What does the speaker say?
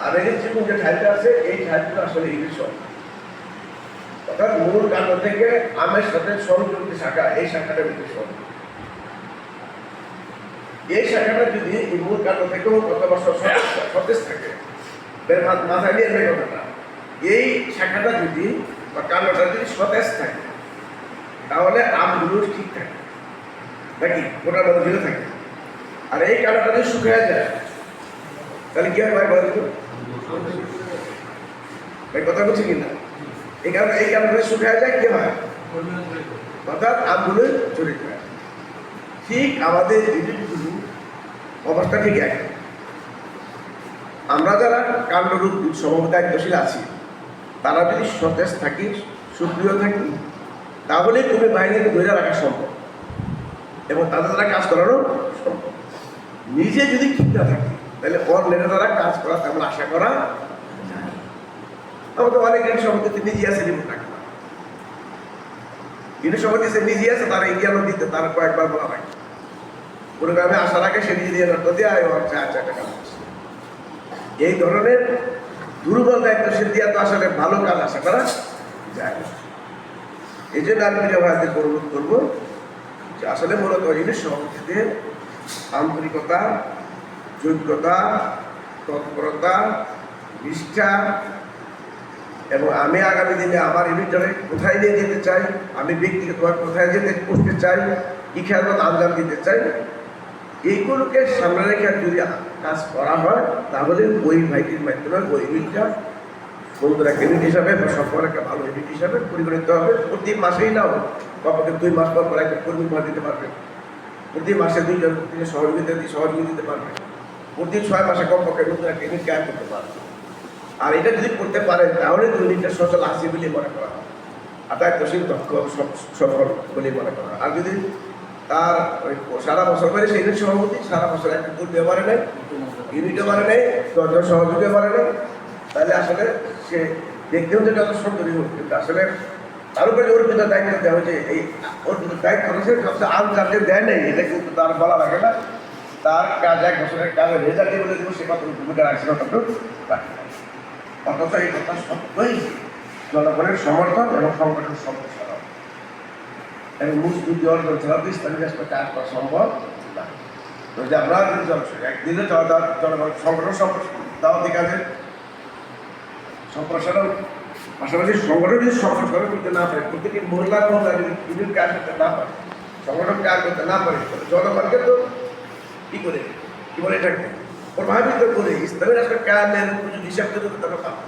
আর এর যে আছে, এই আসলে অর্থাৎ থেকে আমের শাখা, এই শাখাটা এই শাখাটা যদি এই থেকেও সতেজ- থাকে মাথায় এই শাখাটা যদি বা কাণ্ডটা যদি সতেজ থাকে, তাহলে আমগুলো ঠিক থাকে। নাকি? মধ্যে থাকে। আর এই কালারটা যদি শুকিয়ে যায়। তাহলে কি হয় ভাই, বলেন তো? ভাই, কথা বলছি কিনা? এই কারণে এই কারণে শুকিয়ে যায়, কি হয়? অর্থাৎ আমগুলো চলে ঠিক আমাদের বিদ্যুৎগুলো অবস্থা ঠিক এক আমরা যারা কাণ্ডরূপ সভাপতি দায়িত্বশীল আছি, তারা যদি সতেজ থাকি সক্রিয় থাকি, তাহলে তুমি বাহিনীকে ধরে রাখা সম্ভব। এবং তাদের দ্বারা কাজ করারও নিজে যদি ঠিক থাকে, তাহলে অন্যের দ্বারা কাজ করা তেমন আশা করা। আমাদের অনেক ঋণ সভাপতি নিজে আছে রিপোর্ট রাখে ঋণ সভাপতি সে নিজে আছে, তারা ইন্ডিয়ানও দিতে, তার কয়েকবার বলা রাখে কোনো গ্রামে আসার আগে সে নিজে দিয়ে দিয়ে আয় ওর চার চার টাকা। এই ধরনের দুর্বল দায়িত্বশীল দিয়ে তো আসলে ভালো কাজ আশা করা যায় না এই জন্য আমি প্রিয় ভাইদের অনুরোধ করব যে আসলে মূলত ইংলিশ সভাপতিদের আন্তরিকতা, যোগ্যতা, তৎপরতা, নিষ্ঠা, এবং আমি আগামী দিনে আমার ইউনিটরে কোথায় নিয়ে যেতে চাই, আমি ব্যক্তিগতভাবে কোথায় যেতে করতে চাই, কি খেয়ালত আঞ্জাম দিতে চাই, এইগুলোকে সামনে রেখে যদি কাজ করা হয়, তাহলে ওই ভাইটির মাধ্যমে ওই ইউনিটটা সুন্দর একটা হিসাবে বা সফল একটা ভালো ইউনিট হিসাবে পরিগণিত হবে। প্রতি মাসেই নাও কমপক্ষে দুই মাস পর পর একটা কর্মী দিতে পারবে। প্রতি মাসে দুইজন তিনি সহযোগিতা দিয়ে সহযোগিতা দিতে পারবে। প্রতি ছয় মাসে কমপক্ষে নতুন একটা ইউনিট গায়ে করতে পারবে। আর এটা যদি করতে পারে, তাহলে ইউনিটটা সচল আসি বলে মনে করা হয়। আর দায়িত্বশীল দক্ষ সফ- সফল বলে মনে করা আর যদি তার সারা বছর করে সেই ইউনিট সভাপতি সারা বছর একটা কর্মী বাড়ে নেই ইউনিটও বাড়ে নেই দশজন সহযোগীও বাড়ে নেই তাহলে আসলে সে দেখতেও যত সুন্দরী হোক, কিন্তু আসলে তার উপরে দায়িত্ব দেওয়া হয়েছে। এই কিন্তু দায়িত্ব রয়েছে সবচেয়ে আম যাতে দেয় নেই এটা কিন্তু তার বলা লাগে না। তার কাজ এক বছরের কাজের রেজাল্টে বলে সে কত ভূমিকা রাখছে এই কথা সত্যই জনগণের সমর্থন এবং সংগঠন সম্প্রসারণ এবং মুসলিম অর্জন ছাড়া ইসলামী কাজ করা সম্ভব না। আমরা যদি জন- একদিনে জনগণ সংগঠন সম্প্রসারণ দাওয়াতি কাজে সম্প্রসারণ পাশাপাশি সংগঠন যদি সম্প্রসারণ করতে না পারে, প্রতিটি মহিলা মহিলা যদি ইউনিট কাজ করতে না পারে, সংগঠন কাজ করতে না পারে জনগণকে তো কি করে? কি বলে এটাকে? প্রভাবিত করে ইসলামের কায়েমের যদি হিসাব করে তারা পাবে